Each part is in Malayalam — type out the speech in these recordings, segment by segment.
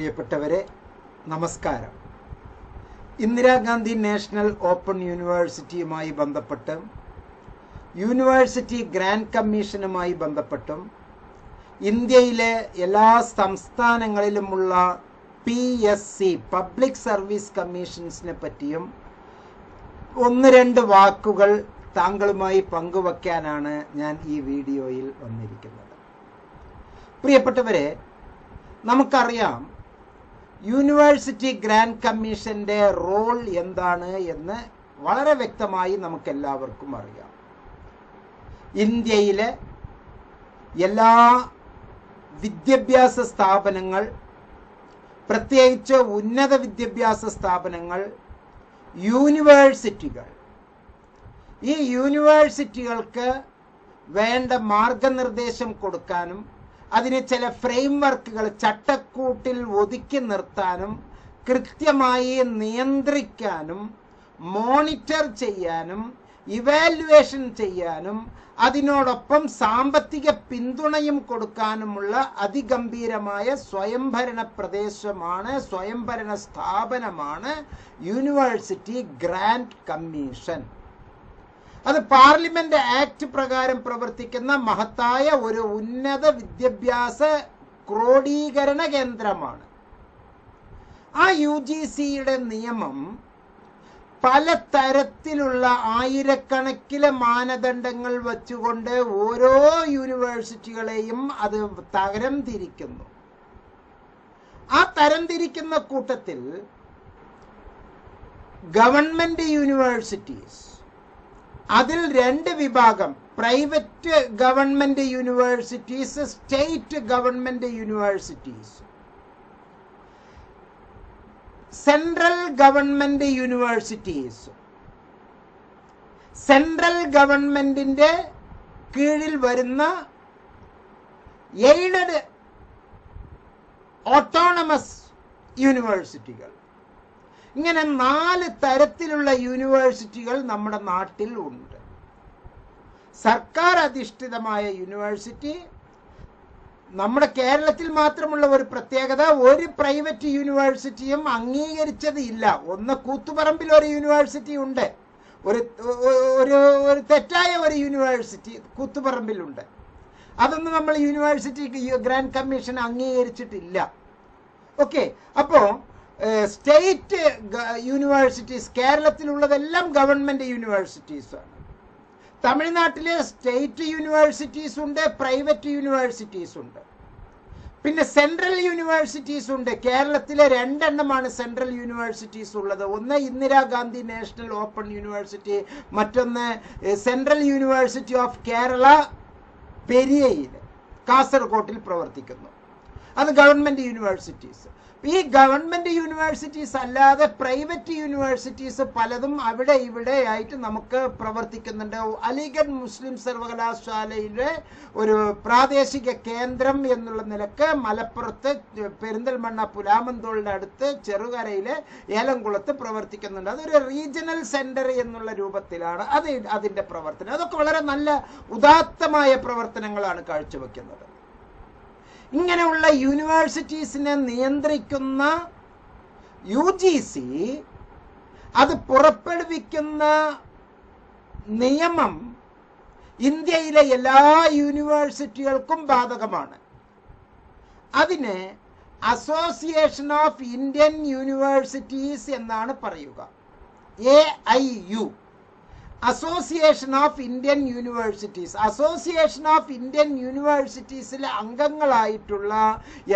പ്രിയപ്പെട്ടവരെ നമസ്കാരം. ഇന്ദിരാഗാന്ധി നാഷണൽ ഓപ്പൺ യൂണിവേഴ്സിറ്റിയുമായി ബന്ധപ്പെട്ട് യൂണിവേഴ്സിറ്റി ഗ്രാൻഡ് കമ്മീഷനുമായി ബന്ധപ്പെട്ടും ഇന്ത്യയിലെ എല്ലാ സംസ്ഥാനങ്ങളിലുമുള്ള P S C public service കമ്മീഷൻസിനെ പറ്റിയും ഒന്ന് രണ്ട് വാക്കുകൾ താങ്കളുമായി പങ്കുവയ്ക്കാനാണ് ഞാൻ ഈ വീഡിയോയിൽ വന്നിരിക്കുന്നത്. പ്രിയപ്പെട്ടവരെ നമുക്കറിയാം യൂണിവേഴ്സിറ്റി ഗ്രാൻഡ് കമ്മീഷന്റെ റോൾ എന്താണ് എന്ന് വളരെ വ്യക്തമായി നമുക്ക് എല്ലാവർക്കും അറിയാം. ഇന്ത്യയിലെ എല്ലാ വിദ്യാഭ്യാസ സ്ഥാപനങ്ങൾ പ്രത്യേകിച്ച് ഉന്നത വിദ്യാഭ്യാസ സ്ഥാപനങ്ങൾ യൂണിവേഴ്സിറ്റികൾ. ഈ യൂണിവേഴ്സിറ്റികൾക്ക് വേണ്ട മാർഗനിർദ്ദേശം കൊടുക്കാനും അതിന് ചില ഫ്രെയിം വർക്കുകൾ ചട്ടക്കൂട്ടിൽ ഒതുക്കി നിർത്താനും കൃത്യമായി നിയന്ത്രിക്കാനും മോണിറ്റർ ചെയ്യാനും ഇവാലുവേഷൻ ചെയ്യാനും അതിനോടൊപ്പം സാമ്പത്തിക പിന്തുണയും കൊടുക്കാനുമുള്ള അതിഗംഭീരമായ സ്വയംഭരണ പ്രദേശമാണ് സ്വയംഭരണ സ്ഥാപനമാണ് യൂണിവേഴ്സിറ്റി ഗ്രാൻഡ് കമ്മീഷൻ അത് പാർലമെന്റ് ആക്ട് പ്രകാരം പ്രവർത്തിക്കുന്ന മഹത്തായ ഒരു ഉന്നത വിദ്യാഭ്യാസ ക്രോഡീകരണ കേന്ദ്രമാണ്. ആ യു ജി സിയുടെ നിയമം പല തരത്തിലുള്ള ആയിരക്കണക്കിലെ മാനദണ്ഡങ്ങൾ വച്ചുകൊണ്ട് ഓരോ യൂണിവേഴ്സിറ്റികളെയും അത് തരം തിരിക്കുന്നു. ആ തരം തിരിക്കുന്ന കൂട്ടത്തിൽ ഗവൺമെന്റ് യൂണിവേഴ്സിറ്റീസ് അതിൽ രണ്ട് വിഭാഗം. Private government universities state government universities. Central government universities. Central ഗവൺമെന്റിന്റെ കീഴിൽ വരുന്ന എയ്ഡഡ് ഓട്ടോണമസ് യൂണിവേഴ്സിറ്റികൾ. ഇങ്ങനെ നാല് തരത്തിലുള്ള യൂണിവേഴ്സിറ്റികൾ നമ്മുടെ നാട്ടിൽ ഉണ്ട്. സർക്കാർ അധിഷ്ഠിതമായ യൂണിവേഴ്സിറ്റി നമ്മുടെ കേരളത്തിൽ മാത്രമുള്ള ഒരു പ്രത്യേകത ഒരു പ്രൈവറ്റ് യൂണിവേഴ്സിറ്റിയും അംഗീകരിച്ചത് ഇല്ല. ഒന്ന് കൂത്തുപറമ്പിൽ ഒരു യൂണിവേഴ്സിറ്റി ഉണ്ട്. ഒരു ഒരു ഒരു തെറ്റായ ഒരു യൂണിവേഴ്സിറ്റി കൂത്തുപറമ്പിലുണ്ട് അതൊന്നും നമ്മൾ യൂണിവേഴ്സിറ്റി ഗ്രാൻഡ് കമ്മീഷൻ അംഗീകരിച്ചിട്ടില്ല. ഓക്കെ. അപ്പോ സ്റ്റേറ്റ് യൂണിവേഴ്സിറ്റീസ് കേരളത്തിലുള്ളതെല്ലാം ഗവൺമെന്റ് യൂണിവേഴ്സിറ്റീസാണ്. ആണ് തമിഴ്നാട്ടിലെ സ്റ്റേറ്റ് യൂണിവേഴ്സിറ്റീസ് ഉണ്ട് പ്രൈവറ്റ് യൂണിവേഴ്സിറ്റീസ് ഉണ്ട് പിന്നെ സെൻട്രൽ യൂണിവേഴ്സിറ്റീസ് ഉണ്ട് കേരളത്തിലെ രണ്ടെണ്ണമാണ് സെൻട്രൽ യൂണിവേഴ്സിറ്റീസ് ഉള്ളത് ഒന്ന് ഇന്ദിരാഗാന്ധി നാഷണൽ ഓപ്പൺ യൂണിവേഴ്സിറ്റി മറ്റൊന്ന് സെൻട്രൽ യൂണിവേഴ്സിറ്റി ഓഫ് കേരള പെരിയയിൽ കാസർഗോട്ടിൽ പ്രവർത്തിക്കുന്നു. അത് ഗവൺമെന്റ് യൂണിവേഴ്സിറ്റീസ്. ഈ ഗവൺമെന്റ് യൂണിവേഴ്സിറ്റീസ് അല്ലാതെ പ്രൈവറ്റ് യൂണിവേഴ്സിറ്റീസ് പലതും അവിടെ ഇവിടെ ആയിട്ട് നമുക്ക് പ്രവർത്തിക്കുന്നുണ്ട്. അലിഗഡ് മുസ്ലിം സർവകലാശാലയിലെ ഒരു പ്രാദേശിക കേന്ദ്രം എന്നുള്ള നിലയ്ക്ക് മലപ്പുറത്ത് പെരിന്തൽമണ്ണ പുലാമന്തോളിന്റെ അടുത്ത് ചെറുകരയിലെ ഏലംകുളത്ത് പ്രവർത്തിക്കുന്നുണ്ട്. അതൊരു റീജിയണൽ സെന്റർ എന്നുള്ള രൂപത്തിലാണ് അത് അതിന്റെ പ്രവർത്തനം. അതൊക്കെ വളരെ നല്ല ഉദാത്തമായ പ്രവർത്തനങ്ങളാണ് കാഴ്ചവെക്കുന്നത്. ഇങ്ങനെയുള്ള യൂണിവേഴ്സിറ്റീസിനെ നിയന്ത്രിക്കുന്ന യു ജി സി അത് പുറപ്പെടുവിക്കുന്ന നിയമം ഇന്ത്യയിലെ എല്ലാ യൂണിവേഴ്സിറ്റികൾക്കും ബാധകമാണ്. അതിനെ അസോസിയേഷൻ ഓഫ് ഇന്ത്യൻ യൂണിവേഴ്സിറ്റീസ് എന്നാണ് പറയുക. A I U. Association of Indian universities association of Indian യൂണിവേഴ്സിറ്റീസിലെ അംഗങ്ങളായിട്ടുള്ള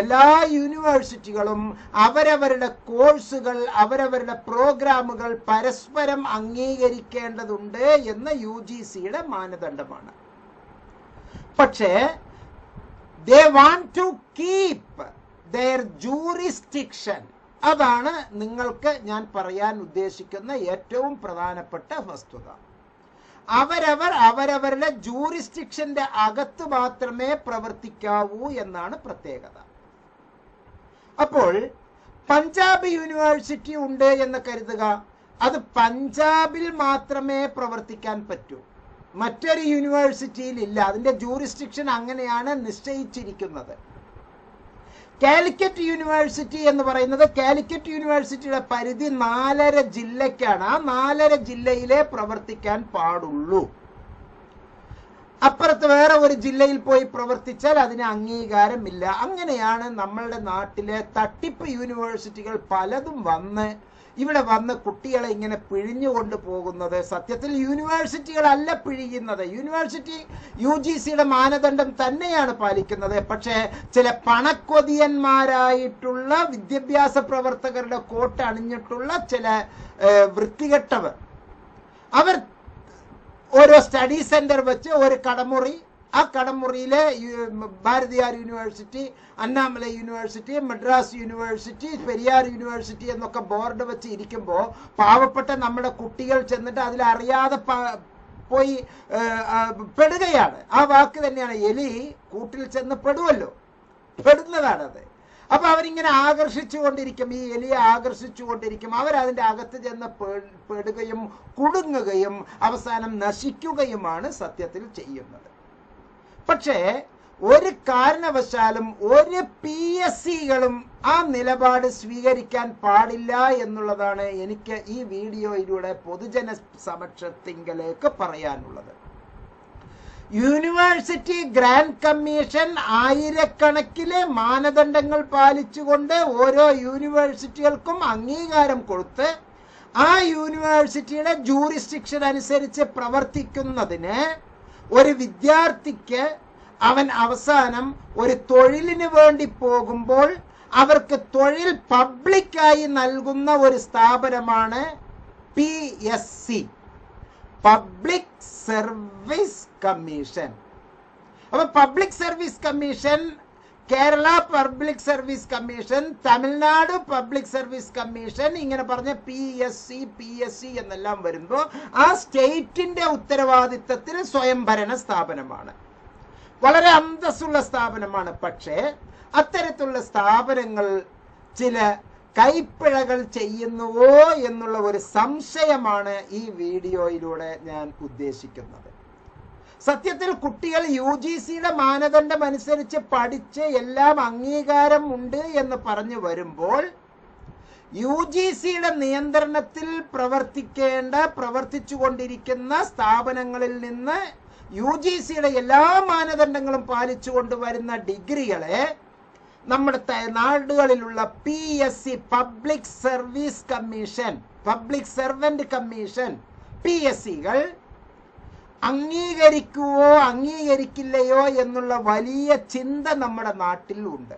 എല്ലാ യൂണിവേഴ്സിറ്റികളും അവരവരുടെ കോഴ്സുകൾ അവരവരുടെ പ്രോഗ്രാമുകൾ പരസ്പരം അംഗീകരിക്കേണ്ടതുണ്ട് എന്ന യു ജി സിയുടെ മാനദണ്ഡമാണ്. പക്ഷേ they want to keep their jurisdiction അതാണ് നിങ്ങൾക്ക് ഞാൻ പറയാൻ ഉദ്ദേശിക്കുന്ന ഏറ്റവും പ്രധാനപ്പെട്ട വസ്തുത. അവരവർ അവരവരുടെ ജൂറിസ്റ്റിക്ഷന്റെ അകത്ത് മാത്രമേ പ്രവർത്തിക്കാവൂ എന്നാണ് പ്രത്യേകത. അപ്പോൾ പഞ്ചാബ് യൂണിവേഴ്സിറ്റി ഉണ്ട് എന്ന് കരുതുക. അത് പഞ്ചാബിൽ മാത്രമേ പ്രവർത്തിക്കാൻ പറ്റൂ. മറ്റൊരു യൂണിവേഴ്സിറ്റിയിൽ ഇല്ല. അതിന്റെ ജൂറിസ്ഡിക്ഷൻ അങ്ങനെയാണ് നിശ്ചയിച്ചിരിക്കുന്നത്. കാലിക്കറ്റ് യൂണിവേഴ്സിറ്റി എന്ന് പറയുന്നത് കാലിക്കറ്റ് യൂണിവേഴ്സിറ്റിയുടെ പരിധി നാലര ജില്ലയ്ക്കാണ്. ആ നാലര ജില്ലയിലെ പ്രവർത്തിക്കാൻ പാടുള്ളൂ. അപ്പുറത്ത് വേറെ ഒരു ജില്ലയിൽ പോയി പ്രവർത്തിച്ചാൽ അതിന് അംഗീകാരമില്ല. അങ്ങനെയാണ് നമ്മളുടെ നാട്ടിലെ തട്ടിപ്പ് യൂണിവേഴ്സിറ്റികൾ പലതും വന്ന് ഇവിടെ വന്ന് കുട്ടികളെ ഇങ്ങനെ പിഴിഞ്ഞുകൊണ്ട് പോകുന്നത് സത്യത്തിൽ യൂണിവേഴ്സിറ്റികളല്ല പിഴിയുന്നത്. യൂണിവേഴ്സിറ്റി യു ജി സിയുടെ മാനദണ്ഡം തന്നെയാണ് പാലിക്കുന്നത്. പക്ഷേ ചില പണക്കൊതിയന്മാരായിട്ടുള്ള വിദ്യാഭ്യാസ പ്രവർത്തകരുടെ കോട്ട് അണിഞ്ഞിട്ടുള്ള ചില വൃത്തികെട്ടവർ. അവർ ഓരോ സ്റ്റഡി സെന്റർ വെച്ച് ഒരു കടമുറി ആ കടമുറിയിലെ Bharathiar university Annamalai university Madras university Periyar university എന്നൊക്കെ ബോർഡ് വെച്ച് ഇരിക്കുമ്പോൾ പാവപ്പെട്ട നമ്മുടെ കുട്ടികൾ ചെന്നിട്ട് അതിലറിയാതെ പോയി പെടുകയാണ്. ആ വാക്ക് തന്നെയാണ് എലി കൂട്ടിൽ ചെന്ന് പെടുമല്ലോ പെടുന്നതാണത് അപ്പൊ അവരിങ്ങനെ ആകർഷിച്ചു കൊണ്ടിരിക്കും ഈ എലിയെ ആകർഷിച്ചു കൊണ്ടിരിക്കും അവരതിന്റെ അകത്ത് ചെന്ന് പെടുകയും കുടുങ്ങുകയും അവസാനം നശിക്കുകയുമാണ് സത്യത്തിൽ ചെയ്യുന്നത്. പക്ഷേ ഒരു കാരണവശാലും ഒരു പി എസ് സികളും ആ നിലപാട് സ്വീകരിക്കാൻ പാടില്ല എന്നുള്ളതാണ് എനിക്ക് ഈ വീഡിയോയിലൂടെ പൊതുജന സമക്ഷത്തിങ്കലേക്ക് പറയാനുള്ളത്. യൂണിവേഴ്സിറ്റി ഗ്രാൻഡ് കമ്മീഷൻ ആയിരക്കണക്കിലെ മാനദണ്ഡങ്ങൾ പാലിച്ചുകൊണ്ട് ഓരോ യൂണിവേഴ്സിറ്റികൾക്കും അംഗീകാരം കൊടുത്ത് ആ യൂണിവേഴ്സിറ്റിയുടെ ജൂറിസ്ഡിക്ഷൻ അനുസരിച്ച് പ്രവർത്തിക്കുന്നതിന് ഒരു വിദ്യാർത്ഥിക്ക് അവൻ അവസാനം ഒരു തൊഴിലിന് വേണ്ടി പോകുമ്പോൾ അവർക്ക് തൊഴിൽ പബ്ലിക്കായി നൽകുന്ന ഒരു സ്ഥാപനമാണ് P S C public service commission അപ്പൊ public service commission Kerala public service commission Tamil Nadu public service commission ഇങ്ങനെ പറഞ്ഞ P S C P S C എന്നെല്ലാം വരുമ്പോൾ ആ സ്റ്റേറ്റിന്റെ ഉത്തരവാദിത്തത്തിൽ സ്വയംഭരണ സ്ഥാപനമാണ്. വളരെ അന്തസ്സുള്ള സ്ഥാപനമാണ്. പക്ഷേ അത്തരത്തിലുള്ള സ്ഥാപനങ്ങൾ ചില കൈപ്പിഴകൾ ചെയ്യുന്നുവോ എന്നുള്ള ഒരു സംശയമാണ് ഈ വീഡിയോയിലൂടെ ഞാൻ ഉദ്ദേശിക്കുന്നത്. സത്യത്തിൽ കുട്ടികൾ യു ജി സിയുടെ മാനദണ്ഡം അനുസരിച്ച് പഠിച്ച് എല്ലാം അംഗീകാരം ഉണ്ട് എന്ന് പറഞ്ഞു വരുമ്പോൾ യു ജി സിയുടെ നിയന്ത്രണത്തിൽ പ്രവർത്തിക്കേണ്ട പ്രവർത്തിച്ചു കൊണ്ടിരിക്കുന്ന സ്ഥാപനങ്ങളിൽ നിന്ന് യു ജി സിയുടെ എല്ലാ മാനദണ്ഡങ്ങളും പാലിച്ചു കൊണ്ടുവരുന്ന ഡിഗ്രികളെ നമ്മുടെ നാടുകളിലുള്ള P S C public service commission public servant commission P S സികൾ അംഗീകരിക്കുവോ അംഗീകരിക്കില്ലയോ എന്നുള്ള വലിയ ചിന്ത നമ്മുടെ നാട്ടിൽ ഉണ്ട്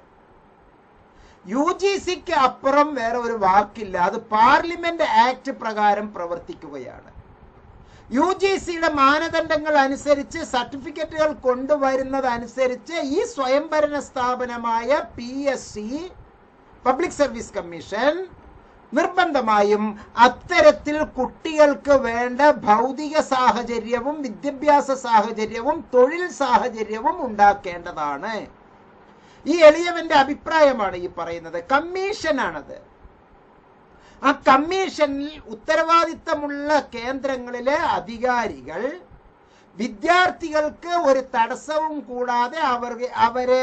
യു ജി സിക്ക് അപ്പുറം വേറെ ഒരു വാക്കില്ല. അത് പാർലമെന്റ് ആക്ട് പ്രകാരം പ്രവർത്തിക്കുകയാണ്. യു ജി സിയുടെ മാനദണ്ഡങ്ങൾ അനുസരിച്ച് സർട്ടിഫിക്കറ്റുകൾ കൊണ്ടുവരുന്നതനുസരിച്ച് ഈ സ്വയംഭരണ സ്ഥാപനമായ P S C public service commission നിർബന്ധമായും അത്തരത്തിൽ കുട്ടികൾക്ക് വേണ്ട ഭൗതിക സാഹചര്യവും വിദ്യാഭ്യാസ സാഹചര്യവും തൊഴിൽ സാഹചര്യവും ഉണ്ടാക്കേണ്ടതാണ്. ഈ എളിയവന്റെ അഭിപ്രായമാണ് ഈ പറയുന്നത്. കമ്മീഷനാണത്. ആ കമ്മീഷനിൽ ഉത്തരവാദിത്തമുള്ള കേന്ദ്രങ്ങളിലെ അധികാരികൾ വിദ്യാർത്ഥികൾക്ക് ഒരു തടസ്സവും കൂടാതെ അവർ അവരെ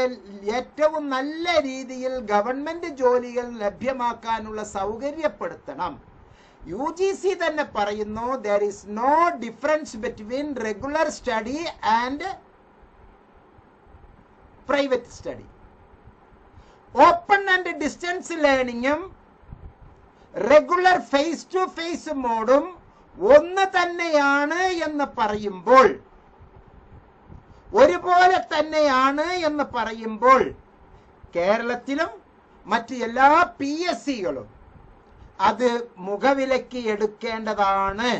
ഏറ്റവും നല്ല രീതിയിൽ ഗവൺമെന്റ് ജോലികൾ ലഭ്യമാക്കാനുള്ള സൗകര്യപ്പെടുത്തണം. യു ജി സി തന്നെ പറയുന്നു there is no difference between regular study and private study open and distance ലേണിങ്ങും regular face to face മോഡും ഒന്ന് തന്നെയാണ് എന്ന് പറയുമ്പോൾ ഒരുപോലെ തന്നെയാണ് എന്ന് പറയുമ്പോൾ കേരളത്തിലും മറ്റ് എല്ലാ പി എസ് സികളും അത് മുഖവിലക്ക് എടുക്കേണ്ടതാണ്.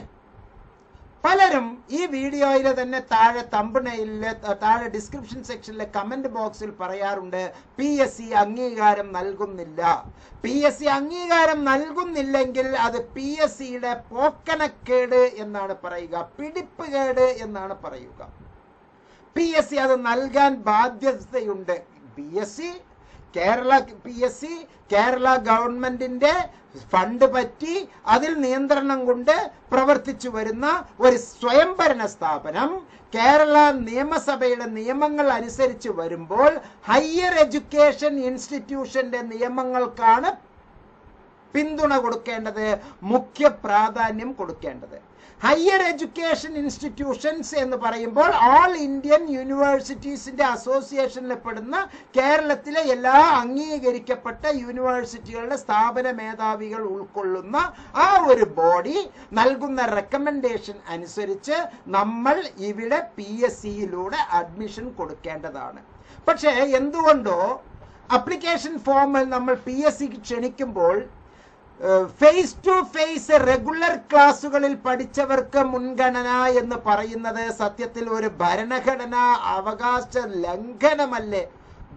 പലരും ഈ വീഡിയോയിലെ തന്നെ താഴെ തമ്പണയിലെ താഴെ ഡിസ്ക്രിപ്ഷൻ സെക്ഷനിലെ കമന്റ് ബോക്സിൽ പറയാറുണ്ട് പി എസ് സി അംഗീകാരം നൽകുന്നില്ല. പി എസ് സി അംഗീകാരം നൽകുന്നില്ലെങ്കിൽ അത് പി എസ് സിയുടെ പോക്കനക്കേട് എന്നാണ് പറയുക പിടിപ്പ് പിടിപ്പുകേട് എന്നാണ് പറയുക. പി എസ് സി അത് നൽകാൻ ബാധ്യതയുണ്ട്. P S C Kerala P S C Kerala ഗവൺമെന്റിന്റെ ഫണ്ട് പറ്റി അതിൽ നിയന്ത്രണം കൊണ്ട് പ്രവർത്തിച്ചു വരുന്ന ഒരു സ്വയംഭരണ സ്ഥാപനം കേരള നിയമസഭയുടെ നിയമങ്ങൾ അനുസരിച്ച് വരുമ്പോൾ ഹയർ എഡ്യൂക്കേഷൻ ഇൻസ്റ്റിറ്റ്യൂഷന്റെ നിയമങ്ങൾക്കാണ് പിന്തുണ കൊടുക്കേണ്ടത് മുഖ്യ പ്രാധാന്യം കൊടുക്കേണ്ടത്. ഹയർ എഡ്യൂക്കേഷൻ ഇൻസ്റ്റിറ്റ്യൂഷൻസ് എന്ന് പറയുമ്പോൾ ഓൾ ഇന്ത്യൻ യൂണിവേഴ്സിറ്റീസിന്റെ അസോസിയേഷനിൽ പെടുന്ന കേരളത്തിലെ എല്ലാ അംഗീകരിക്കപ്പെട്ട യൂണിവേഴ്സിറ്റികളുടെ സ്ഥാപന മേധാവികൾ ഉൾക്കൊള്ളുന്ന ആ ഒരു ബോഡി നൽകുന്ന റെക്കമെൻഡേഷൻ അനുസരിച്ച് നമ്മൾ ഇവിടെ പി എസ് സിയിലൂടെ അഡ്മിഷൻ കൊടുക്കേണ്ടതാണ്. പക്ഷേ എന്തുകൊണ്ടോ അപ്ലിക്കേഷൻ ഫോമിൽ നമ്മൾ പി എസ് സിക്ക് ക്ഷണിക്കുമ്പോൾ ഫേസ് ടു ഫേസ് റെഗുലർ ക്ലാസ്സുകളിൽ പഠിച്ചവർക്ക് മുൻഗണന എന്ന് പറയുന്നത് സത്യത്തിൽ ഒരു ഭരണഘടനാ അവകാശ ലംഘനമല്ലേ?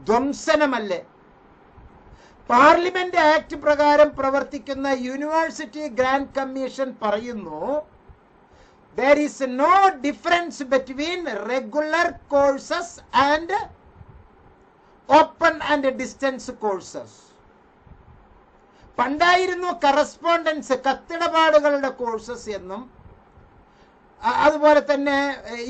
ധ്വംസനമല്ലേ? പാർലമെന്റ് ആക്ട് പ്രകാരം പ്രവർത്തിക്കുന്ന യൂണിവേഴ്സിറ്റി ഗ്രാൻഡ് കമ്മീഷൻ പറയുന്നു there is no difference between regular courses and open and distance courses പണ്ടായിരുന്നു correspondence കത്തിടപാടുകളുടെ കോഴ്സസ് എന്നും അതുപോലെ തന്നെ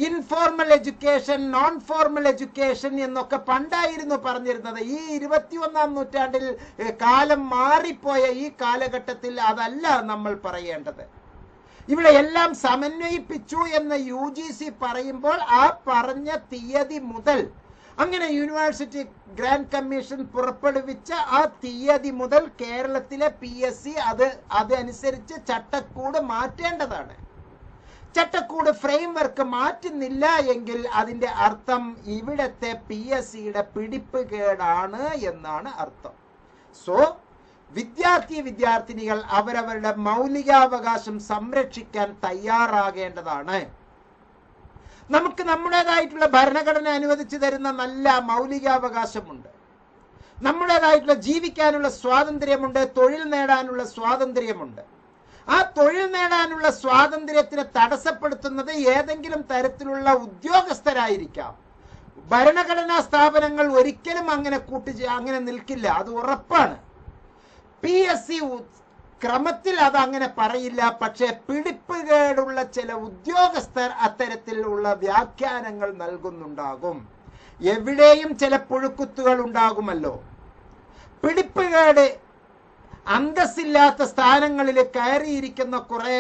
informal education non formal education എന്നൊക്കെ പണ്ടായിരുന്നു പറഞ്ഞിരുന്നത്. ഈ ഇരുപത്തിയൊന്നാം നൂറ്റാണ്ടിൽ കാലം മാറിപ്പോയ ഈ കാലഘട്ടത്തിൽ അതല്ല നമ്മൾ പറയേണ്ടത്. ഇവിടെ എല്ലാം സമന്വയിപ്പിച്ചു എന്ന് യു പറയുമ്പോൾ ആ പറഞ്ഞ തീയതി മുതൽ അങ്ങനെ യൂണിവേഴ്സിറ്റി ഗ്രാൻഡ് കമ്മീഷൻ പുറപ്പെടുവിച്ച ആ തീയതി മുതൽ കേരളത്തിലെ പി എസ് സി അത് അതനുസരിച്ച് ചട്ടക്കൂട് മാറ്റേണ്ടതാണ്. ചട്ടക്കൂട് ഫ്രെയിംവർക്ക് മാറ്റുന്നില്ല എങ്കിൽ അതിന്റെ അർത്ഥം ഇവിടത്തെ പി എസ് സിയുടെ പിടിപ്പ് കേടാണ് എന്നാണ് അർത്ഥം. സോ വിദ്യാർത്ഥി വിദ്യാർത്ഥിനികൾ അവരവരുടെ മൗലികാവകാശം സംരക്ഷിക്കാൻ തയ്യാറാകേണ്ടതാണ്. നമുക്ക് നമ്മുടേതായിട്ടുള്ള ഭരണഘടന അനുവദിച്ചു തരുന്ന നല്ല മൗലികാവകാശമുണ്ട്. നമ്മുടേതായിട്ടുള്ള ജീവിക്കാനുള്ള സ്വാതന്ത്ര്യമുണ്ട് തൊഴിൽ നേടാനുള്ള സ്വാതന്ത്ര്യമുണ്ട്. ആ തൊഴിൽ നേടാനുള്ള സ്വാതന്ത്ര്യത്തിനെ തടസ്സപ്പെടുത്തുന്നത് ഏതെങ്കിലും തരത്തിലുള്ള ഉദ്യോഗസ്ഥരായിരിക്കാം. ഭരണഘടനാ സ്ഥാപനങ്ങൾ ഒരിക്കലും അങ്ങനെ കൂട്ടി അങ്ങനെ നിൽക്കില്ല. അത് ഉറപ്പാണ്. പി എസ് സി ക്രമത്തിൽ അത് അങ്ങനെ പറയില്ല. പക്ഷേ പിടിപ്പുകേടുള്ള ചില ഉദ്യോഗസ്ഥർ അത്തരത്തിലുള്ള വ്യാഖ്യാനങ്ങൾ നൽകുന്നുണ്ടാകും. എവിടെയും ചില പുഴുക്കുത്തുകൾ ഉണ്ടാകുമല്ലോ. പിടിപ്പുകേട് അന്തസ്സില്ലാത്ത സ്ഥാനങ്ങളിൽ കയറിയിരിക്കുന്ന കുറെ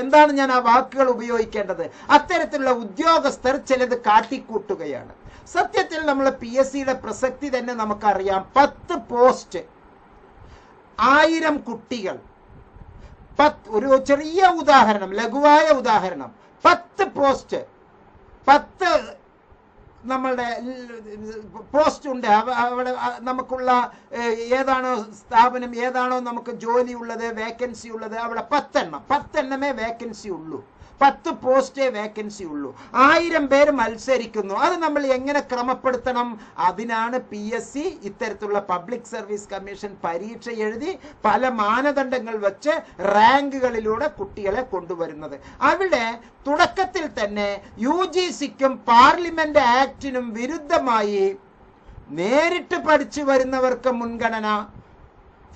എന്താണ് ഞാൻ ആ വാക്കുകൾ ഉപയോഗിക്കേണ്ടത്? അത്തരത്തിലുള്ള ഉദ്യോഗസ്ഥർ ചിലത് കാട്ടിക്കൂട്ടുകയാണ്. സത്യത്തിൽ നമ്മൾ പി എസ് സിയുടെ പ്രസക്തി തന്നെ നമുക്കറിയാം. പത്ത് പോസ്റ്റ് ആയിരം കുട്ടികൾ. പത്ത് ഒരു ചെറിയ ഉദാഹരണം ലഘുവായ ഉദാഹരണം. പത്ത് പോസ്റ്റ് പത്ത് നമ്മളുടെ പോസ്റ്റ് ഉണ്ട്. അവ- അവിടെ നമുക്കുള്ള ഏതാണോ സ്ഥാപനം ഏതാണോ നമുക്ക് ജോലി ഉള്ളത് വേക്കൻസി ഉള്ളത് അവിടെ പത്തെണ്ണം. പത്തെണ്ണമേ വേക്കൻസി ഉള്ളൂ. പത്ത് പോസ്റ്റേ വേക്കൻസി ഉള്ളൂ. ആയിരം പേര് മത്സരിക്കുന്നു. അത് നമ്മൾ എങ്ങനെ ക്രമപ്പെടുത്തണം? അതിനാണ് പി എസ് സി ഇത്തരത്തിലുള്ള പബ്ലിക് സർവീസ് കമ്മീഷൻ പരീക്ഷ എഴുതി പല മാനദണ്ഡങ്ങൾ വെച്ച് റാങ്കുകളിലൂടെ കുട്ടികളെ കൊണ്ടുവരുന്നത്. അവിടെ തുടക്കത്തിൽ തന്നെ യു ജി സിക്കും പാർലമെന്റ് ആക്ടിനും വിരുദ്ധമായി നേരിട്ട് പഠിച്ചു വരുന്നവർക്ക് മുൻഗണന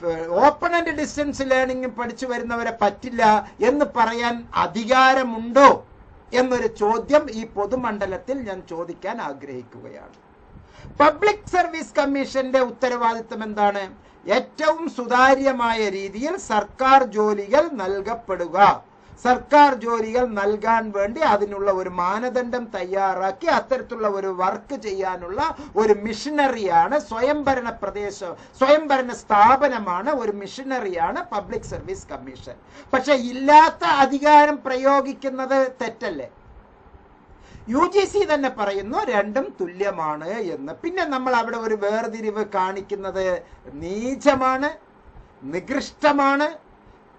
ആൻഡ് ഡിസ്റ്റൻസ് ലേണിംഗ് പഠിച്ചു വരുന്നവരെ പറ്റില്ല എന്ന് പറയാൻ അധികാരമുണ്ടോ എന്നൊരു ചോദ്യം ഈ പൊതുമണ്ഡലത്തിൽ ഞാൻ ചോദിക്കാൻ ആഗ്രഹിക്കുകയാണ്. പബ്ലിക് സർവീസ് കമ്മീഷന്റെ ഉത്തരവാദിത്തം എന്താണ്? ഏറ്റവും സുതാര്യമായ രീതിയിൽ സർക്കാർ ജോലികൾ നൽകപ്പെടുക. സർക്കാർ ജോലികൾ നൽകാൻ വേണ്ടി അതിനുള്ള ഒരു മാനദണ്ഡം തയ്യാറാക്കി അത്തരത്തിലുള്ള ഒരു വർക്ക് ചെയ്യാനുള്ള ഒരു മിഷനറിയാണ് സ്വയംഭരണ പ്രദേശം സ്വയംഭരണ സ്ഥാപനമാണ് ഒരു മിഷനറിയാണ് പബ്ലിക് സർവീസ് കമ്മീഷൻ പക്ഷെ ഇല്ലാത്ത അധികാരം പ്രയോഗിക്കുന്നത് തെറ്റല്ലേ? യു ജി സി തന്നെ പറയുന്നു രണ്ടും തുല്യമാണ് എന്ന്. പിന്നെ നമ്മൾ അവിടെ ഒരു വേർതിരിവ് കാണിക്കുന്നത് നീചമാണ് നികൃഷ്ടമാണ്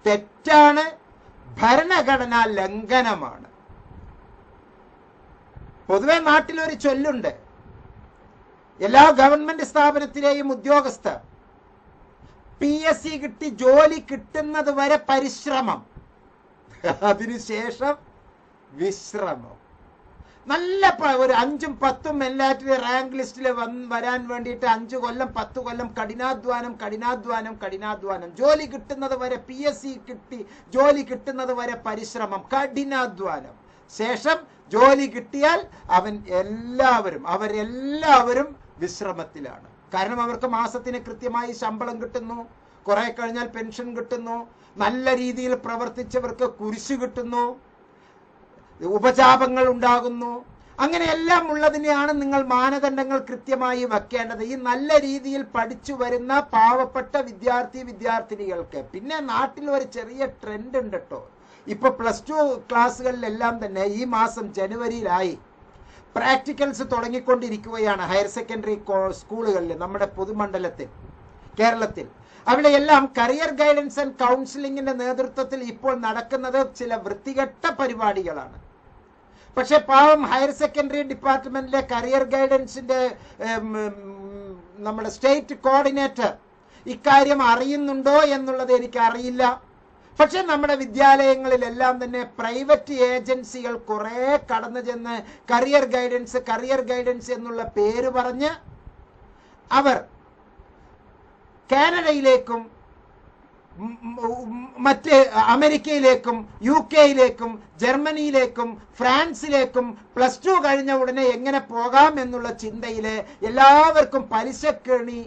തെറ്റാണ് ഭരണഘടനാ ലംഘനമാണ്. പൊതുവെ നാട്ടിലൊരു ചൊല്ലുണ്ട്. എല്ലാ ഗവൺമെന്റ് സ്ഥാപനത്തിലെയും ഉദ്യോഗസ്ഥർ പി എസ് സി കിട്ടി ജോലി കിട്ടുന്നത് വരെ പരിശ്രമം. അതിനുശേഷം വിശ്രമം. നല്ല ഒരു അഞ്ചും പത്തും എല്ലാറ്റിലെ റാങ്ക് ലിസ്റ്റിൽ വരാൻ വേണ്ടിയിട്ട് അഞ്ച് കൊല്ലം പത്ത് കൊല്ലം കഠിനാധ്വാനം കഠിനാധ്വാനം കഠിനാധ്വാനം. ജോലി കിട്ടുന്നത് വരെ പി എസ് സി കിട്ടി ജോലി കിട്ടുന്നത് വരെ പരിശ്രമം കഠിനാധ്വാനം. ശേഷം ജോലി കിട്ടിയാൽ അവൻ എല്ലാവരും അവരെല്ലാവരും വിശ്രമത്തിലാണ്. കാരണം അവർക്ക് മാസത്തിന് കൃത്യമായി ശമ്പളം കിട്ടുന്നു കുറെ കഴിഞ്ഞാൽ പെൻഷൻ കിട്ടുന്നു നല്ല രീതിയിൽ പ്രവർത്തിച്ചവർക്ക് കുരിശ് കിട്ടുന്നു. ഉപജാപങ്ങൾ ഉണ്ടാകുന്നു. അങ്ങനെയെല്ലാം ഉള്ളതിനെയാണ് നിങ്ങൾ മാനദണ്ഡങ്ങൾ കൃത്യമായി വെക്കേണ്ടത്. ഈ നല്ല രീതിയിൽ പഠിച്ചു വരുന്ന പാവപ്പെട്ട വിദ്യാർത്ഥി വിദ്യാർത്ഥിനികൾക്ക്. പിന്നെ നാട്ടിൽ ഒരു ചെറിയ ട്രെൻഡ് ഉണ്ട് കേട്ടോ ഇപ്പൊ പ്ലസ് ടു ക്ലാസ്സുകളിലെല്ലാം തന്നെ ഈ മാസം ജനുവരിയിലായി പ്രാക്ടിക്കൽസ് തുടങ്ങിക്കൊണ്ടിരിക്കുകയാണ് ഹയർ സെക്കൻഡറി സ്കൂളുകളിൽ നമ്മുടെ പൊതുമണ്ഡലത്തിൽ കേരളത്തിൽ. അവിടെയെല്ലാം കരിയർ ഗൈഡൻസ് ആൻഡ് കൗൺസിലിംഗിന്റെ നേതൃത്വത്തിൽ ഇപ്പോൾ നടക്കുന്നത് ചില വൃത്തികെട്ട പരിപാടികളാണ്. പക്ഷെ പാവം ഹയർ സെക്കൻഡറി ഡിപ്പാർട്ട്മെന്റിലെ കരിയർ ഗൈഡൻസിന്റെ നമ്മുടെ സ്റ്റേറ്റ് കോർഡിനേറ്റർ ഇക്കാര്യം അറിയുന്നുണ്ടോ എന്നുള്ളത് എനിക്ക് അറിയില്ല പക്ഷെ നമ്മുടെ വിദ്യാലയങ്ങളിലെല്ലാം തന്നെ പ്രൈവറ്റ് ഏജൻസികൾ കുറേ കടന്നു ചെന്ന് കരിയർ ഗൈഡൻസ് കരിയർ ഗൈഡൻസ് എന്നുള്ള പേര് പറഞ്ഞ് അവർ കാനഡയിലേക്കും മറ്റ് അമേരിക്കയിലേക്കും യു കെയിലേക്കും ജർമ്മനിയിലേക്കും ഫ്രാൻസിലേക്കും പ്ലസ് ടു കഴിഞ്ഞ ഉടനെ എങ്ങനെ പോകാം എന്നുള്ള ചിന്തയിൽ എല്ലാവർക്കും പലിശക്കെണി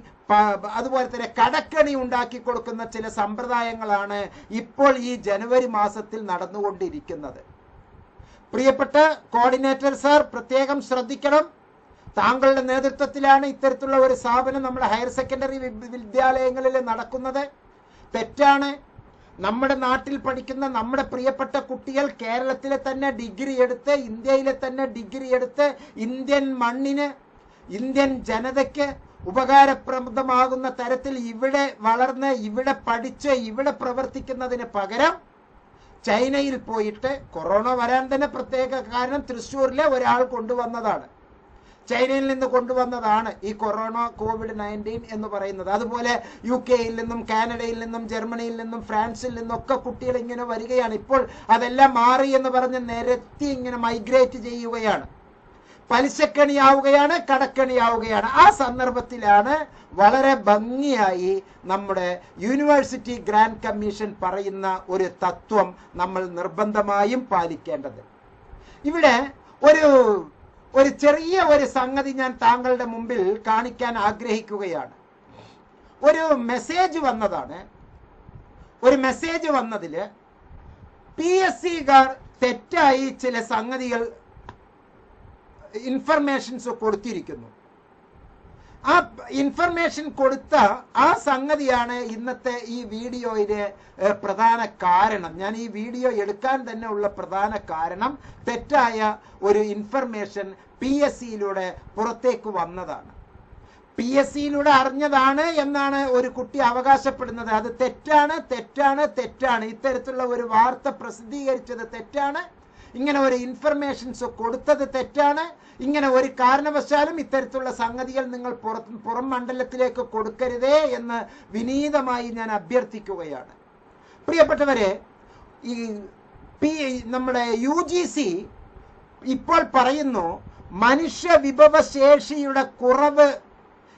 അതുപോലെ തന്നെ കടക്കണി ഉണ്ടാക്കി കൊടുക്കുന്ന ചില സമ്പ്രദായങ്ങളാണ് ഇപ്പോൾ ഈ ജനുവരി മാസത്തിൽ നടന്നുകൊണ്ടിരിക്കുന്നത്. പ്രിയപ്പെട്ട കോർഡിനേറ്റർ സാർ പ്രത്യേകം ശ്രദ്ധിക്കണം. താങ്കളുടെ നേതൃത്വത്തിലാണ് ഇത്തരത്തിലുള്ള ഒരു സ്ഥാപനം നമ്മുടെ ഹയർ സെക്കൻഡറി വിദ്യാലയങ്ങളിൽ നടക്കുന്നത്. തെറ്റാണ്. നമ്മുടെ നാട്ടിൽ പഠിക്കുന്ന നമ്മുടെ പ്രിയപ്പെട്ട കുട്ടികൾ കേരളത്തിലെ തന്നെ ഡിഗ്രി എടുത്ത് ഇന്ത്യയിലെ തന്നെ ഡിഗ്രി എടുത്ത് ഇന്ത്യൻ മണ്ണിന് ഇന്ത്യൻ ജനതയ്ക്ക് ഉപകാരപ്രദമാകുന്ന തരത്തിൽ ഇവിടെ വളർന്ന് ഇവിടെ പഠിച്ച് ഇവിടെ പ്രവർത്തിക്കുന്നതിന് പകരം ചൈനയിൽ പോയിട്ട് കൊറോണ വരാൻ തന്നെ പ്രത്യേക കാരണം തൃശ്ശൂരിലെ ഒരാൾ കൊണ്ടുവന്നതാണ്. ചൈനയിൽ നിന്ന് കൊണ്ടുവന്നതാണ് ഈ കൊറോണ കോവിഡ് നയന്റീൻ എന്ന് പറയുന്നത്. അതുപോലെ യു കെയിൽ നിന്നും കാനഡയിൽ നിന്നും ജർമ്മനിയിൽ നിന്നും ഫ്രാൻസിൽ നിന്നും ഒക്കെ കുട്ടികൾ ഇങ്ങനെ വരികയാണ്. ഇപ്പോൾ അതെല്ലാം മാറി എന്ന് പറഞ്ഞ് നിരത്തി ഇങ്ങനെ മൈഗ്രേറ്റ് ചെയ്യുകയാണ്. പലിശക്കണിയാവുകയാണ് കടക്കണിയാവുകയാണ്. ആ സന്ദർഭത്തിലാണ് വളരെ ഭംഗിയായി നമ്മുടെ യൂണിവേഴ്സിറ്റി ഗ്രാൻഡ് കമ്മീഷൻ പറയുന്ന ഒരു തത്വം നമ്മൾ നിർബന്ധമായും പാലിക്കേണ്ടത്. ഇവിടെ ഒരു ഒരു ചെറിയ ഒരു സംഗതി ഞാൻ താങ്കളുടെ മുമ്പിൽ കാണിക്കാൻ ആഗ്രഹിക്കുകയാണ്. ഒരു മെസ്സേജ് വന്നതാണ്. ഒരു മെസ്സേജ് വന്നതിൽ പി എസ് സിക്കാർ തെറ്റായി ചില സംഗതികൾ ഇൻഫർമേഷൻസ് കൊടുത്തിരിക്കുന്നു. ആ ഇൻഫർമേഷൻ കൊടുത്ത ആ സംഗതിയാണ് ഇന്നത്തെ ഈ വീഡിയോയിലെ പ്രധാന കാരണം. ഞാൻ ഈ വീഡിയോ എടുക്കാൻ തന്നെ ഉള്ള പ്രധാന കാരണം തെറ്റായ ഒരു ഇൻഫർമേഷൻ പി എസ് സിയിലൂടെ പുറത്തേക്ക് വന്നതാണ്. പി എസ് സിയിലൂടെ അറിഞ്ഞതാണ് എന്നാണ് ഒരു കുട്ടി അവകാശപ്പെടുന്നത്. അത് തെറ്റാണ് തെറ്റാണ് തെറ്റാണ്. ഇത്തരത്തിലുള്ള ഒരു വാർത്ത പ്രസിദ്ധീകരിച്ചത് തെറ്റാണ്. ഇങ്ങനെ ഒരു ഇൻഫർമേഷൻസ് കൊടുത്തത് തെറ്റാണ്. ഇങ്ങനെ ഒരു കാരണവശാലും ഇത്തരത്തിലുള്ള സംഗതികൾ നിങ്ങൾ പുറത്ത് പുറം മണ്ഡലത്തിലേക്ക് കൊടുക്കരുതേ എന്ന് വിനീതമായി ഞാൻ അഭ്യർത്ഥിക്കുകയാണ്. പ്രിയപ്പെട്ടവരെ ഈ പി നമ്മുടെ യു ജി സി ഇപ്പോൾ പറയുന്നു മനുഷ്യ വിഭവശേഷിയുടെ കുറവ്